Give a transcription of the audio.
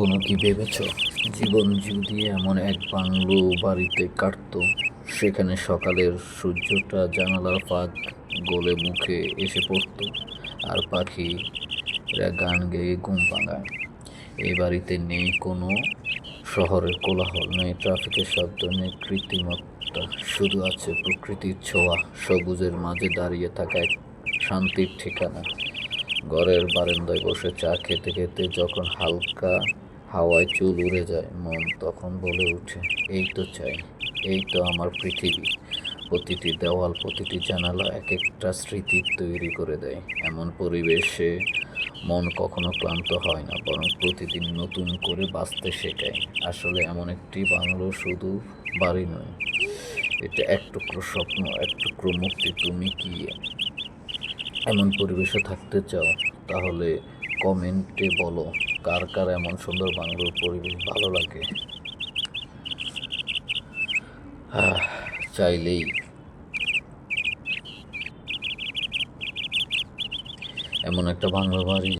কোনো কি ভেবেছ? জীবন যদি এমন এক বাংলো বাড়িতে কাটতো, সেখানে সকালের সূর্যটা জানালার ফাঁক গলে মুখে এসে পড়তো, আর পাখিরা গান গেয়ে ঘুম ভাঙায়। এই বাড়িতে নেই কোনো শহরের কোলাহল, নেই ট্রাফিকের শব্দ, নেই কৃত্রিমতা। শুধু আছে প্রকৃতির ছোঁয়া, সবুজের মাঝে দাঁড়িয়ে থাকা এক শান্তির ঠিকানা। ঘরের বারান্দায় বসে চা খেতে খেতে যখন হালকা হাওয়ায় চুল উড়ে যায়, মন তখন বলে ওঠে, এই তো চাই, এই তো আমার পৃথিবী। প্রতিটি দেওয়াল, প্রতিটি জানালা এক একটা স্মৃতি তৈরি করে দেয়। এমন পরিবেশে মন কখনো ক্লান্ত হয় না, বরং প্রতিদিন নতুন করে বাঁচতে শেখায়। আসলে এমন একটি বাংলো শুধু বাড়ি নয়, এটা এক টুকরো স্বপ্ন, এক টুকরো মুক্তি। তুমি কি এমন পরিবেশে থাকতে চাও? তাহলে কমেন্টে বলো। কার কার এমন সুন্দর বাংলোর পরিবেশ ভালো লাগে? চাইলেই। এমন একটা বাংলো বাড়ি